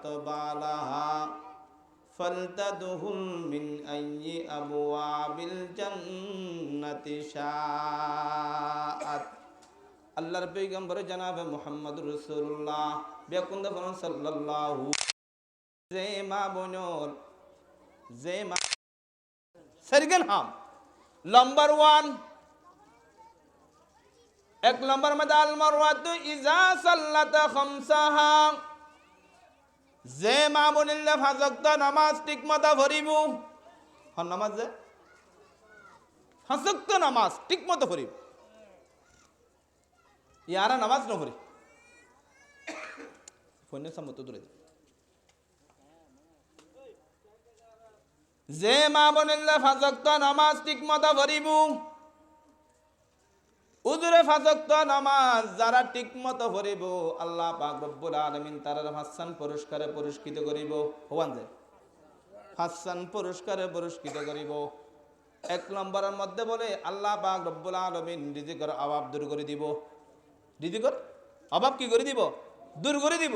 أقبالها فلتدخل من أي أبواب الجنة شاءت আল্লাহর পৈগম্বর জানাবে মোহাম্মদ রসুল্লাহ বেকুন্দ বলুন সাল্লাল্লাহু যে মা বোনর যে মা সেকেন্ড হাম নাম্বার ওয়ান এক নম্বর মধ্যে আল মারওয়াতু ইজা সাল্লাতা খামসাহা যে মা বনিলে ফাজক্ত নামাজ ঠিক মতো ভরিব হন নামাজ যে? ফাজক্ত নামাজ ঠিক মতো ভরিব ইয়ারা নামাজ ন ভরি ফোনের সামনে তো দূরে যে মা বনিলে ফাজক্ত নামাজ ঠিক মতো ভরিব উজুরে ফাজক্ত নামাজ যারা ঠিক মতো ভরিব আল্লাহ পাক রব্বুল আলামিন তারার হাসান পুরস্কারে পুরস্কৃত করিব। হওয়ান যে হাসান পুরস্কারে পুরস্কৃত করিব। এক নম্বরের মধ্যে বলে, আল্লাহ পাক রব্বুল আলামিন রিজিকের অভাব দূর করে দিব। রিজিকের অভাব কি করে দিব? দূর করে দিব।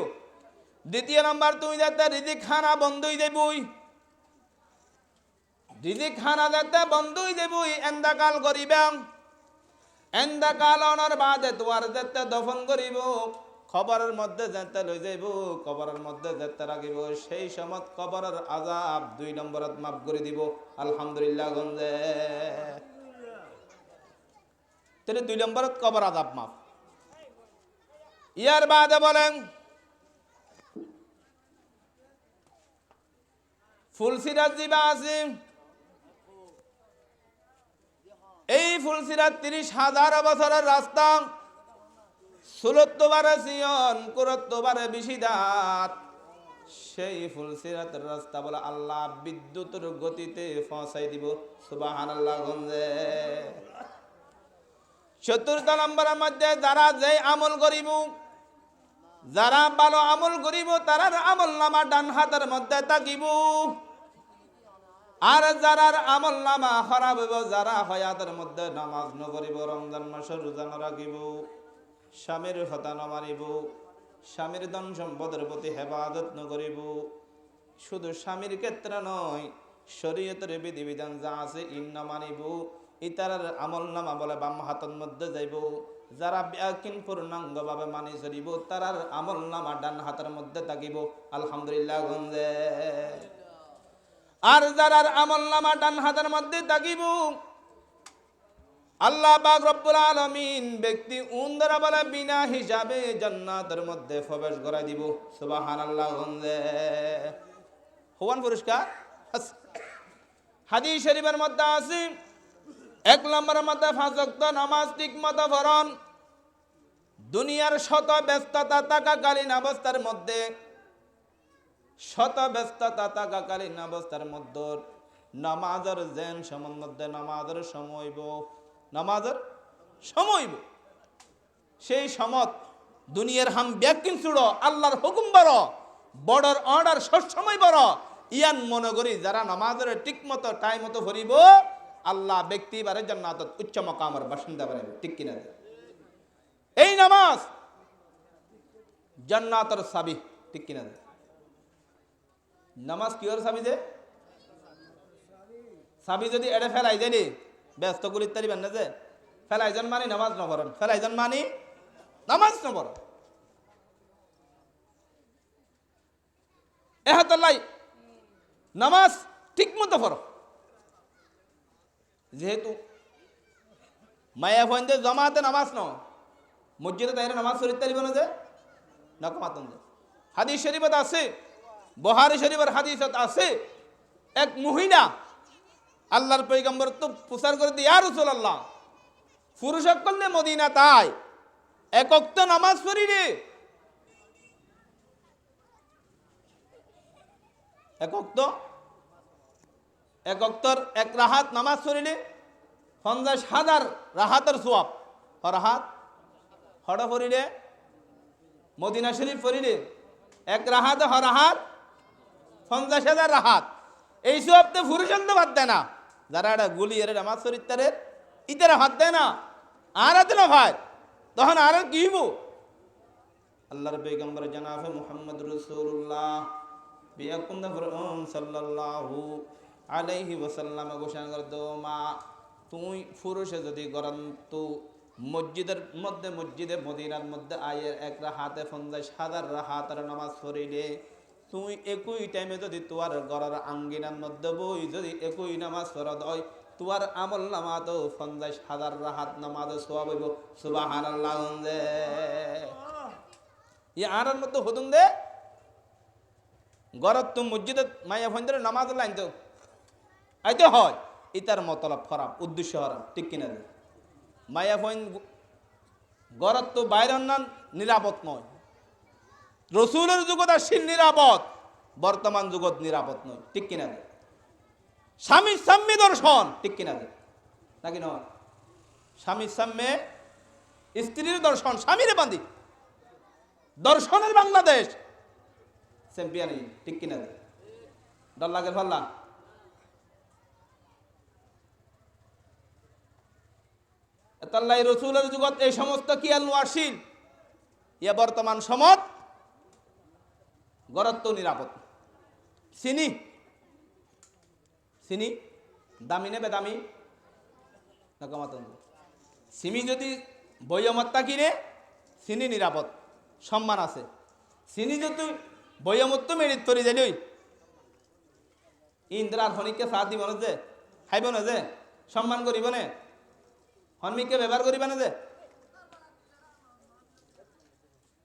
দ্বিতীয় নাম্বার, তুমি যাতে রিজিক খানা বন্ধ হয়ে যাবই রিজিক খানা যাতে বন্ধই যাবই এন্দাকাল করিবাম এন্দা কালনের বাদে তোয়ার যেতে দফন করিব খবরের মধ্যে যেতে লই যাইব, কবরের মধ্যে যেতে রাখিব সেই সময় কবরের আজাব দুই নম্বরত মাফ করে দিব, আলহামদুলিল্লাহ গঞ্জে। তাহলে দুই নম্বরত কবর আজাব মাফ। ইয়ার বাদে বলেন, ফুলসিরাজ জিবা আছে এই ফুলসিরাত তিরিশ হাজার বছরের রাস্তা। ষোলত্তবারে সিয়ন কুরত্তবারে বিশিদাত। সেই ফুলসিরাতের রাস্তা বলে আল্লাহ বিদ্যুতের গতিতে ফসাই দিব। সুবাহান আল্লাহ গঞ্জে। চতুর্থ নম্বরের মধ্যে যারা যে আমল করিব, যারা ভালো আমল করিব, তারার আমল নামা ডান হাতের মধ্যে তাকিব আর যারার আমল নামা হইব, যারা হয়াতের মধ্যে নামাজ নকরিব রমজান মাসের রোজা রাখিব, স্বামীর হতা নমারিব স্বামীর ধন সম্পদের প্রতি হেফাজত নকরিব শুধু স্বামীর ক্ষেত্রে নয়, শরীয়তের বিধিবিধান যা আছে ইন্না মানিব, ইতারার আমল নামা বলে বাম হাতের মধ্যে যাইব, যারা ব্যাকিন পূর্ণাঙ্গভাবে মানি চলিব, তারার আমল নামা ডান হাতের মধ্যে থাকিব। আলহামদুলিল্লাহ, গঞ্জে। আর যারার আমল নামা ডান হাতের মধ্যে থাকিব, আল্লাহ পাক রব্বুল আলামিন ব্যক্তি উন্দরা বলে বিনা হিসাবে জান্নাতের মধ্যে প্রবেশ করাই দিব। সুবহানাল্লাহ গঞ্জে হওয়ান পুরস্কার। হাদিস শরীফের মধ্যে আছে, এক নম্বরের মধ্যে ফাঁসক্ত নামাজ ঠিক মতো ফরন দুনিয়ার শত ব্যস্ততা থাকাকালীন অবস্থার মধ্যে শত ব্যস্ততা থাকাকালীন অবস্থার মধ্যে নামাজের জেন সময় মধ্যে নামাজের সময়ব নামাজের সময়ব সেই সমত দুনিয়ার হাম ব্যাকিন চুড়ো আল্লাহর হুকুম বড় বড়র অর্ডার সবসময় বড়। ইয়ান মনে করি যারা নামাজের ঠিক মতো টাইম মতো ভরিব আল্লাহ ব্যক্তি বারে জান্নাত উচ্চ মকামের বাসিন্দা বানাবে ঠিক কিনা এই নামাজ জান্নাতের সাবি ঠিক কিনা নামাজ কিহর সাবি যে? সাবি যদি এড়ে ফেলাই জানি ব্যস্ত গুলি তারি বান্না যে। ফেলাইজন মানি নামাজ নবরণ ফেলাইজন মানি নামাজ নবরণ এহাতল্লাই, নামাজ ঠিক মতো পড়ো যেহেতু মায়া ফোন জমাতে নামাজ ন। মসজিদে তাই নামাজ শরীর তারিব না যে। নকমাতন যে হাদিস শরীফত আছে। বহারি শরীফের হাদিসত আছে, এক মহিলা আল্লাহর পৈগম্বর তো প্রচার করে দিয়ে আর রসুল আল্লাহ পুরুষ করলে মদিনা তাই একক তো নামাজ পড়ি রে একক তো একক তোর এক রাহাত নামাজ পড়িলে পঞ্চাশ হাজার রাহাতের সোয়াব হরাহাত হড় পড়িলে মদিনা শরীফ পড়িলে এক রাহাত হরাহাত পঞ্চাশ হাজার রাহাত। এই সব তো ফুরুষন তো বাদ দেয় না। যারা এটা গুলি, এর নামাজ শরীফের ইতারা হাত দেয় না। আর হাতে না ভাই, তখন আর কি আল্লাহর পেগম্বর জানাফে মোহাম্মদ রসুল্লাহ বিয়াকুন্দ ফরম সাল্লাল্লাহু আলাইহি ওয়াসাল্লাম ঘোষণা করে দো মা, তুই পুরুষে যদি গরন্ত মসজিদের মধ্যে, মসজিদে মদিনার মধ্যে আয়ের একটা হাতে ফন্দায় সাদার হাতের নামাজ পড়িলে তুই একই টাইমে যদি তোয়ার গড়ার আঙ্গিনার মধ্যে বই যদি একই নামাজ পড়া হয় তোয়ার আমল নামাজ ফন্দায় সাদার হাত নামাজ সোয়া বইব সুবাহান আল্লাহ। ই আনার মধ্যে হতুন দে। গরত তো মসজিদে মাইয়া ফন্দের নামাজ লাইন তো। আইতে হয়। ইতার মতলব খারাপ উদ্দেশ্য হারাম ঠিক কিনা দে মাইয়া ফইন গরত তো বাইরের নান নিরাপদ নয়। রসুলের যুগত আসছিল নিরাপদ। বর্তমান যুগত নিরাপদ নয়, ঠিক কিনা দে স্বামী সাম্যে দর্শন, ঠিক কিনা দে নাকি নয়? স্বামী সাম্যে স্ত্রীর দর্শন, স্বামীরে বান্ধি দর্শনের বাংলাদেশ, চ্যাম্পিয়ন ঠিক কিনা দে ডর লাগে ফাল্লা তাল্লাই রসুলের যুগত এই সমস্ত কি আলু আসিল ইয়া বর্তমান সমত গরত্ব নিরাপদ। চিনি। চিনি। দামি নেবে দামি। সিমি যদি বৈয়মত্তা কিনে চিনি নিরাপদ। সম্মান আছে। চিনি যদি বৈয়মত্ব মেরিত তরি যাইলই ইন্দ্রার হনিককে সাথ দিব না যে? খাইব না যে? সম্মান করিব না? হনমিককে ব্যবহার করিবা না যে?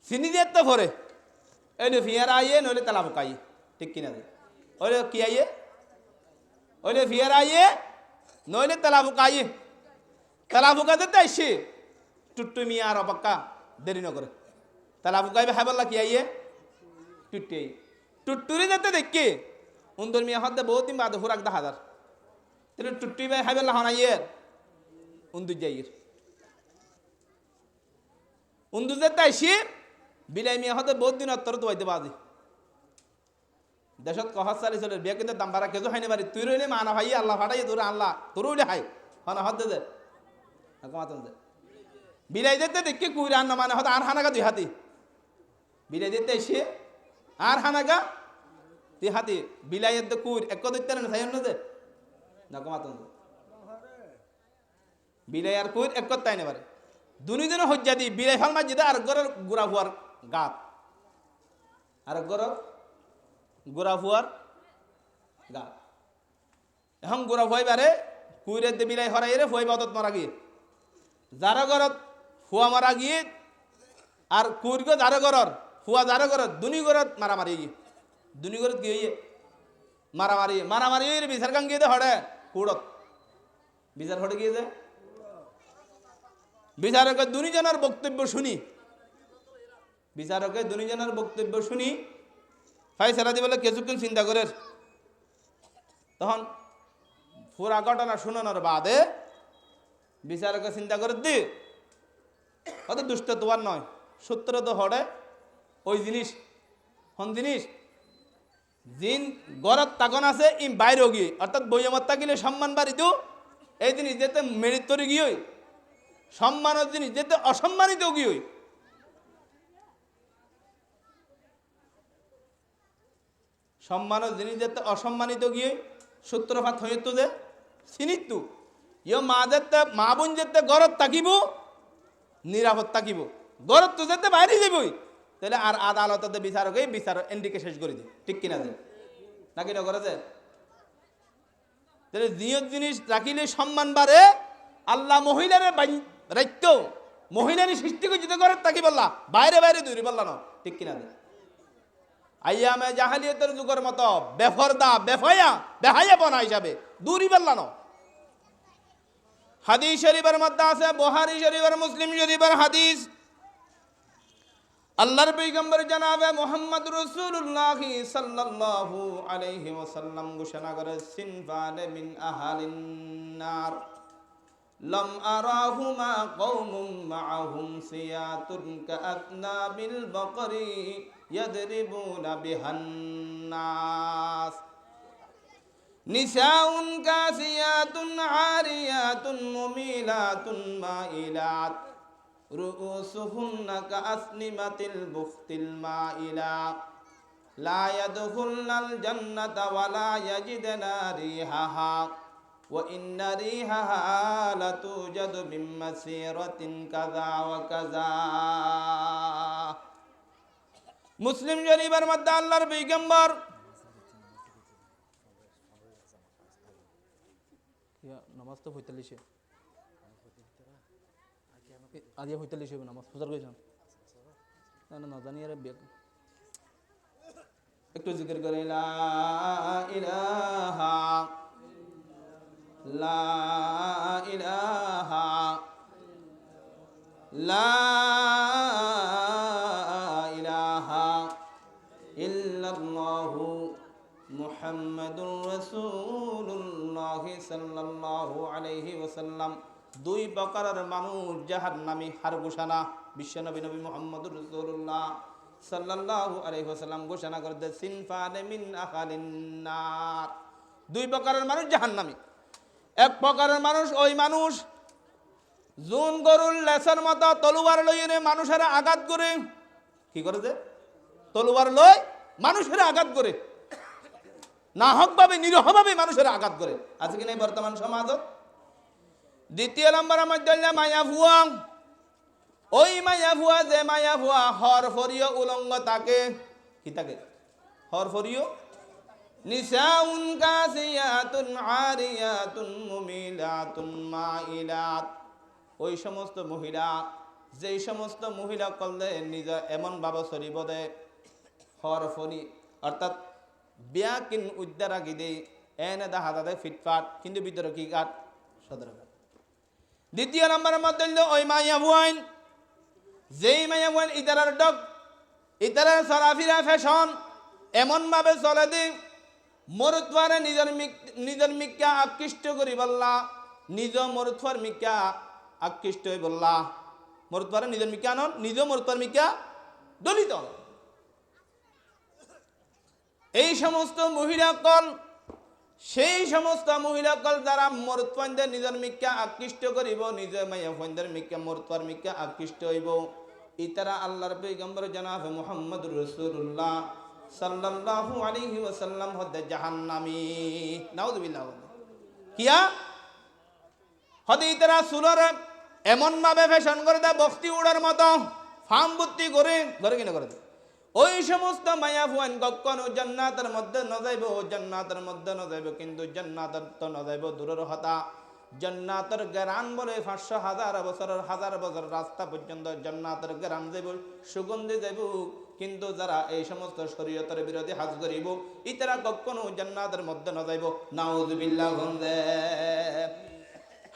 চিনি দিয়ে তো ভরে এই ফিয়ার আইয়ে নইলে তেলা ফুকাইয়ে ঠিক কিনা দে ওইলে কি আইয়ে ওইলে ফিয়ার আইয়ে নইলে তেলা ফুকাইয়ে তেলা ফুকাতে তো আইসি টুট্টু মিয়া আর অবাক্কা দেরি নকরে তেলা ফুকাইবে খাই বললা কি আইয়ে টুট্টি আইয়ে টুট্টুরি যেতে দেখি উন্দর মিয়া হদ্দে বহুত দিন বাদে ফুরাক দা হাজার তাহলে টুট্টুই ভাই খাই বললা হনাইয়ে উন্দুর যাইয়ের উন্দুর যেতে আইসি বিলাই মিয়া হতে বহুত দিন অত্তর তো হইতে বাজি দেশত কহাত চালি চলে, বিয়া কিন্তু দাম বাড়া কেজো খাইনি পারি তুই রইলে মানা ভাই, আল্লাহ ফাটাই তোর আল্লাহ তোর উইলে খাই। হনা, হতে দে দে। বিলাই যেতে দেখি কুইরে আন্না মানে হতে আর হানাগা দুই হাতি। বিলাই যেতে এসে আর হানাগা দুই হাতি। বিলাই এতে কুইর এক দৈত্য না সাই দে। না দে। বিলাই আর কুইর এক তাই পারে দুনিজনে হজ্জা দি বিলাই ফাল মাঝে আর গরের গুড়া হুয়ার গাত আর গরের গুড়া হুয়ার গাত এখন গুড়া হুয়াই বারে কুইরের দে বিলাই হরাই রে হুয়াই বাদত মারা গিয়ে। যারা গরত হুয়া মারা গিয়ে, আর কুইর গো যারা গরর হুয়া যারা গরত দুনি গরত মারামারি গিয়ে। দুনি গরত গিয়ে মারামারি। মারামারি বিচার গান গিয়ে হড়ে হুড়ত বিচার হড়ে গিয়ে দে। বিচারকের দুজনের বক্তব্য শুনি। বিচারকের দুজনের বক্তব্য শুনি, ফাইসালা দিবলে কিছুক্ষণ চিন্তা করে তখন পুরা ঘটনা শুনানোর বাদে বিচারকে চিন্তা করে দি, অত দুষ্ট তোমার নয়, সূত্র তো হড়ে, ওই জিনিস, হন জিনিস, জিন গরত তাকন আছে, ইম বাইরেও গিয়ে অর্থাৎ বইয়ামত তাকিলে সম্মান বাড়িত এই জিনিস যেতে মেরিত তরি গিয়ে সম্মানের জিনিস যেতে অসম্মানিত কি হই সম্মানের জিনিস যেতে অসম্মানিত গিয়ে সূত্রপাত হইত যে চিনিত ইয় মা যেতে, মা বোন যেতে গরত থাকিব, নিরাপদ থাকিব। গরত তো যেতে বাইরে যাবই তাহলে আর আদালততে এই বিচার, এন্ডিকে শেষ করে দি ঠিক কিনা যে? নাকি না করে যে? তাহলে জিয়ত জিনিস রাখিলে সম্মান বাড়ে, আল্লাহ মহিলারে রাইত্য মহিলারই সৃষ্টি করে যেতে করে তাকে বললা, বাইরে বাইরে দূরি বললা না। ঠিক কিনা দে আইয়ামে জাহালিয়তের যুগের মতো বেফরদা, বেফয়া বেহাইয়া বনা হিসাবে দূরই বেলানো হাদিস শরীফের মধ্যে আছে বহারি শরীফের, মুসলিম শরীফের হাদিস। আল্লাহর পৈগম্বর জানাবে মোহাম্মদ রসুল্লাহ সাল্লাল্লাহু আলাইহি ওয়াসাল্লাম ঘোষণা করে সিনফানে মিন আহালিন নার। লম আরাহুমা কওমুম মাআহুম সিয়াতুন কাআতনাবিল বকরি। يضربون بها الناس نساء كاسيات عاريات مميلات مائلات رؤوسهن كأسنمة البخت المائلة لا يدخلن الجنة ولا يجدن ريحها وإن ريحها لتوجد من مسيرة كذا وكذا মুসলিম শরীফের মধ্যে আল্লাহর পয়গম্বর। নামাজ তো পঁয়তাল্লিশে। আগে পঁয়তাল্লিশ হবে নামাজ প্রচার করেছেন না না জানি আরে একটু জিকির করে, লা ইলাহা লা ইলাহা লা মুহাম্মাদুর দুই প্রকারের মানুষ যাহার হার ঘোষণা বিশ্বনবী নবী মুহাম্মদুর ওয়াসাল্লাম ঘোষণা সিনফান মিন দুই প্রকারের মানুষ জাহান্নামী এক প্রকারের মানুষ ওই মানুষ জুন গরুর লেসের মতো তলুয়ার লইয়ে মানুষের আঘাত করে। কি করে যে তলুয়ার লই মানুষের আঘাত করে। না হক ভাবে নিরহভাবে মানুষের আঘাত করে। আছে কি নাই বর্তমান সমাজত দ্বিতীয় নম্বর মধ্যে হইলে মায়া ভুয়া। ওই মায়া ভুয়া যে মায়া ভুয়া, হর উলঙ্গ তাকে। কি তাকে? হর ফরিয়? নিসাউন কাসিয়াতুন আরিয়াতুন মুমিলাতুন মাইলাত। ওই সমস্ত মহিলা, যেই সমস্ত মহিলা করলে এমন ভাবে চলিব দে। হর ফরি, অর্থাৎ বিয়া কিন উদ্যারা গিদে, এনে দেখা যাতে ফিটফাট, কিন্তু ভিতরে কি কাট সদর কাট দ্বিতীয় নম্বরের মধ্যে হইল ওই মাইয়া ভুয়াইন যেই মাইয়া ভুয়াইন ইতারার ডক ইতারার সরাফিরা ফ্যাশন, এমনভাবে চলে দি মরুত্বারে নিজের নিজের মিক্কা আকৃষ্ট করি বললা, নিজ মরুত্বার মিক্কা আকৃষ্ট হয়ে বললা। মরুত্বারে নিজের মিক্কা নন নিজ মরুত্বার মিক্কা দলিত। এই সমস্ত মহিলাকল, সেই সমস্ত মহিলাকল যারা মরুৎপন্দের নিজের মিক্কা আকৃষ্ট করিব নিজের মাইয়া ফন্দের মিক্কা মরুৎপার মিক্কা আকৃষ্ট হইব। ইতারা আল্লাহর পৈগম্বর জনাব মুহাম্মদ রসুল্লাহ সাল্লাল্লাহু আলাইহি ওয়াসাল্লাম হদে জাহান্নামী। নাউযুবিল্লাহ কিয়া? হদে ইতারা সুলর এমন ভাবে ফ্যাশন করে দেয় বস্তি উড়ার মতো ফার্ম বুদ্ধি করে, ঘরে কিনা করে দেয়। ওই সমস্ত মায়া ফুয়ান কখনো জান্নাতের মধ্যে ন যাইব জান্নাতের মধ্যে ন যাইব, কিন্তু জান্নাতের তো ন যাইব দূরের হতা। জান্নাতের গ্রান বলে পাঁচশো হাজার বছরের হাজার বছর রাস্তা পর্যন্ত জান্নাতের গ্রান যাইব, সুগন্ধি যাইব, কিন্তু যারা এই সমস্ত শরীয়তের বিরোধী হাজ করিব, ইতারা কখনো জান্নাতের মধ্যে ন যাইব। নাউজুবিল্লাহ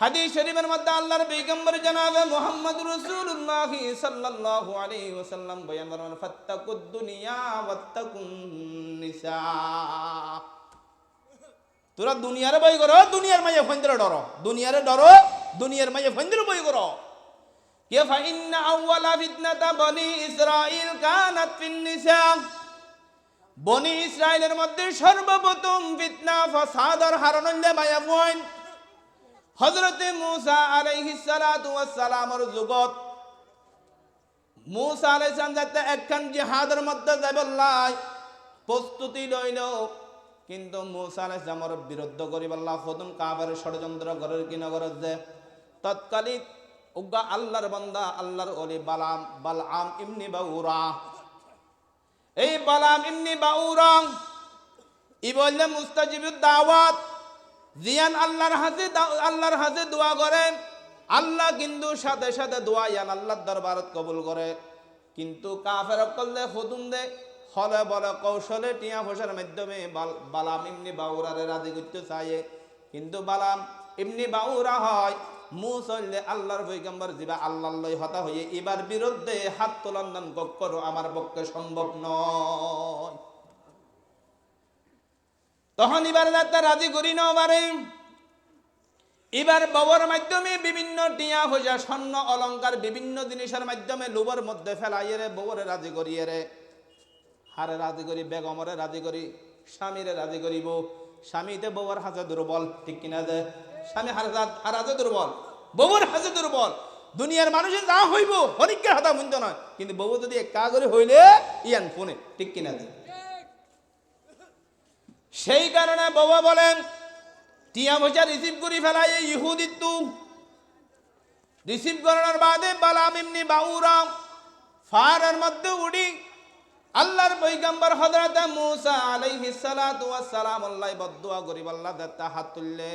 হাদিস শরীফের মধ্যে আল্লাহর পয়গম্বর জনাবে মুহাম্মদ রাসূলুল্লাহ সাল্লাল্লাহু আলাইহি ওয়াসাল্লাম বয়ান করেন ফাত্তাকুদ দুনিয়া ওয়াত্তাকুন তোরা দুনিয়ারে বই করো, দুনিয়ার মাঝে ফন্দিরে ডরো। দুনিয়ারে ডরো, দুনিয়ার মাঝে ফন্দিরে বই করো। কে ফাইন্না আউওয়ালা ফিতনাতা বনি ইসরাইল কানাত ফিন বনি ইসরাইলের মধ্যে সর্বপ্রথম ফিতনা ফাসাদর হারনলে মায়া বইন হজরতে মুসা আলাইহিসালামর যুগত মুসা আলাইসালাম যাতে একখান জিহাদের মধ্যে যাবল্লাই প্রস্তুতি লইল। কিন্তু মুসা আলাইসালামর বিরুদ্ধ করিবাল্লাহ ফতুন কাবার ষড়যন্ত্র ঘরের কি নগরের যে তৎকালীন উগা আল্লাহর বান্দা, আল্লাহর অলি বালাম বালআম ইমনি বাউরা। এই বালাম ইমনি বাউরা, ই বললে মুস্তাজিবুদ দাওয়াত। জিয়ান আল্লাহর হাজে আল্লাহর হাজে দোয়া করেন আল্লাহ কিন্তু সাথে সাথে দোয়া ইয়ান আল্লাহর দরবারত কবুল করে। কিন্তু কাফের করলে হতুম দে। হলে বলে কৌশলে টিয়া ফোসার মাধ্যমে বালাম ইমনি বাউরারে রাজি করতে চাইয়ে। কিন্তু বালাম ইমনি বাউরা হয় মুসল্লে আল্লাহর পৈগম্বর যিবা আল্লাহর লই হতা হয়ে এবার বিরুদ্ধে হাত তোলন্দন কক্ষরও আমার পক্ষে সম্ভব নয়। তখন এবার যাতে রাজি করি না পারে এবার ববর মাধ্যমে বিভিন্ন টিয়া পয়সা স্বর্ণ অলংকার বিভিন্ন জিনিসের মাধ্যমে লোভর মধ্যে ফেলাইয়ে রে ববরে রাজি করিয়ে রে। হারে রাজি করি, বেগমরে রাজি করি, স্বামীরে রাজি করিব। স্বামীতে বউর হাজে দুর্বল, ঠিক কিনা যে? স্বামী হারে হারাজে দুর্বল। বউর হাজে দুর্বল। দুনিয়ার মানুষের যা হইব, হরিকের হাতা বুঝতে নয়। কিন্তু বউ যদি একা করে হইলে, ইয়ান ফোনে, ঠিক কিনা দেয় সেই কারণে বাবা বলেন, টিয়া পয়সা রিসিভ করি ফেলাই, এই ইহুদিত্ব রিসিভ করানোর বাদে বালাম এমনি বাউরা ফারের মধ্যে উড়ি আল্লাহর পৈগম্বর হযরত মুসা আলাইহিস সালাতু ওয়াস সালাম আল্লাহ বদদুয়া করি আল্লাহ দত্তা হাত তুললে।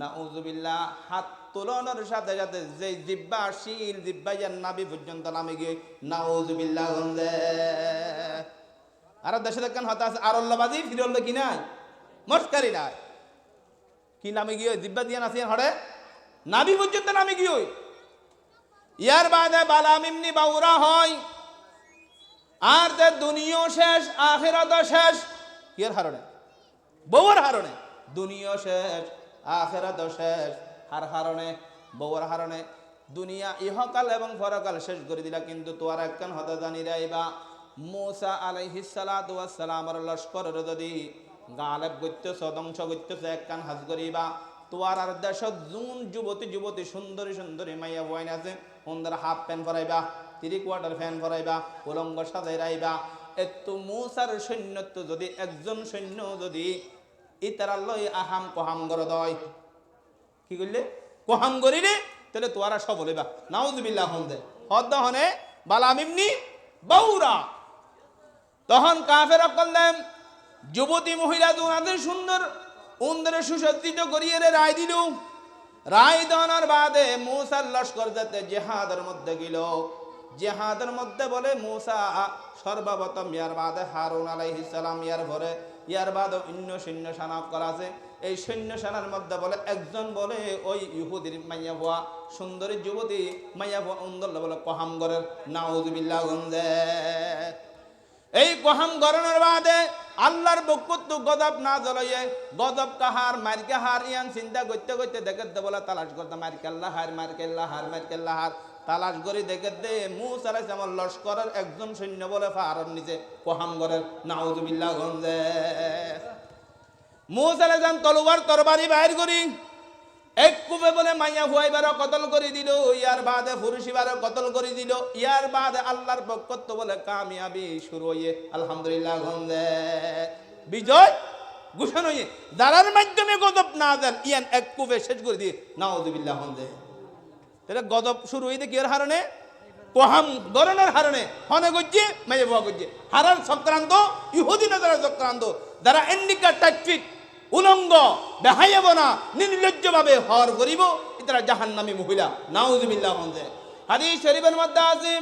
নাউজুবিল্লাহ, হাত তুলনের সাথে সাথে যে জিব্বা, শিল জিব্বা ইয়ার নাবি পর্যন্ত নামে গিয়ে নাউজুবিল্লাহ আর দেশে দেখেন হতা আছে আর অল্লাবাজি ফিরল কি নাই? মস্কারি নাই। কি নামে গিয়ে জিব্বা দিয়া নাসিয়ান হড়ে নাবি পর্যন্ত নামে গিয়ে ইয়ার বাদে বালাম এমনি বাউরা হয়। আর তে দুনিয়া শেষ আখেরাত শেষ, কিয়ের হারণে? বউর হারণে। দুনিয়া শেষ আখেরাত শেষ, হার হারণে বউর হারণে। দুনিয়া ইহকাল এবং পরকাল শেষ করে দিলা, কিন্তু তোর একখান হতে জানি রাইবা মুসা আলাইহিস সালাতু ওয়াস সালামের লস্করের যদি গালেব গত্যস ধ্বংস গত্যস একখান হাজ করিবা। তোয়ার আর দেশত জুন যুবতী যুবতী সুন্দরী সুন্দরী মাইয়া বয়ান আছে ওদের হাফ প্যান্ট পরাইবা, থ্রি কোয়ার্টার ফ্যান পরাইবা, উলঙ্গ সাজাই রাইবা। একটু মুসার সৈন্যত্ব যদি, একজন সৈন্য যদি ইতারার লই আহাম কহাম গর দয়। কি করলে কহাম করিলে তাহলে তোয়ারা সব বলিবা নাউজুবিল্লাহ হন দে হদ্দ হনে, বালাম ইমনি বাউরা। তখন কাফের করলেন যুবতী মহিলা দুনাদের সুন্দর উন্দরে সুসজ্জিত করিয়ে রায় দিল। রায় দেওয়ার বাদে মূসার লস্কর যাতে জেহাদের মধ্যে গেল। জেহাদের মধ্যে বলে, মূসা, সর্বপ্রথম ইয়ার বাদে হারুন আলাইহিস সালাম ইয়ার ভরে ইয়ার বাদে অন্য সৈন্য সেনা করা আছে। এই সৈন্য সেনার মধ্যে বলে, একজন বলে, ওই ইহুদির মাইয়া ভুয়া সুন্দরী যুবতী মাইয়া ভুয়া উন্দর বলে, কহাম গরের নাউজুবিল্লাহ গঞ্জে। এই কহাম গরনের বাদে আল্লাহর বকুত্তু গদব না জ্বলাইয়ে গদব কাহার মার কাহার, ইয়ান চিন্তা করতে করতে দেখে দে বলে, তালাশ করতে মার কেল্লা হার মার কেল্লা হার মার কেল্লা হার। তালাশ করি দেখে দে মুস আলাইস আমার লস্করের একজন সৈন্য বলে ফাহারর নিচে কহাম গরের নাউজুবিল্লাহ গঞ্জে। মুস আলাইস তলুবার তরবারি বাইর করি। এক কুপে বলে মাইয়া হুয়াইবারও কতল করে দিল, ইয়ার বাদে ফুরুষিবারও কতল করে দিল, ইয়ার বাদে আল্লাহর পক্ষত্ব বলে কামিয়াবি শুরু হইয়ে, আলহামদুলিল্লাহ বিজয় ঘোষণ হইয়ে যারার মাধ্যমে গজব না দেন, ইয়ান এক কুপে শেষ করে দিয়ে, নাউজুবিল্লাহ গন্ধে। তাহলে গজব শুরু হইতে কি হারণে? কোহাম গরনের হারণে, হনে গজ্জে মেয়ে বুয়া গজ্জে। হারার চক্রান্ত, ইহুদি নজরের চক্রান্ত, যারা এন্ডিকা টাইট উলঙ্গ বেহাইব না নির্লজ্জভাবে হর করিব ইতারা জাহান্নামী মহিলা। নাউজুবিল্লাহ মধ্যে হাদিস শরীফের মধ্যে আছে,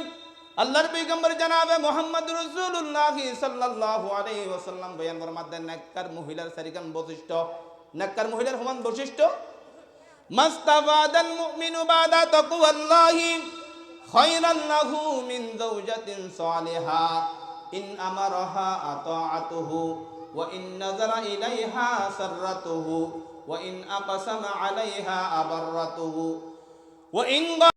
আল্লাহর পয়গম্বর জানাবে মোহাম্মদ রাসূলুল্লাহ সাল্লাল্লাহু আলাইহি ওয়াসাল্লাম বয়ান মধ্যে নেককার মহিলার সারিকান বৈশিষ্ট্য। নেককার মহিলার সমান বৈশিষ্ট্য? মাস্তাফাদাল মুমিনু বাদা তাকওয়াল্লাহি খায়রান লাহু মিন যাওজাতিন সালিহা। ইন আমারাহা আতাআতুহু। وإن نظر إليها سرته وإن أقسم عليها أبرته. وإن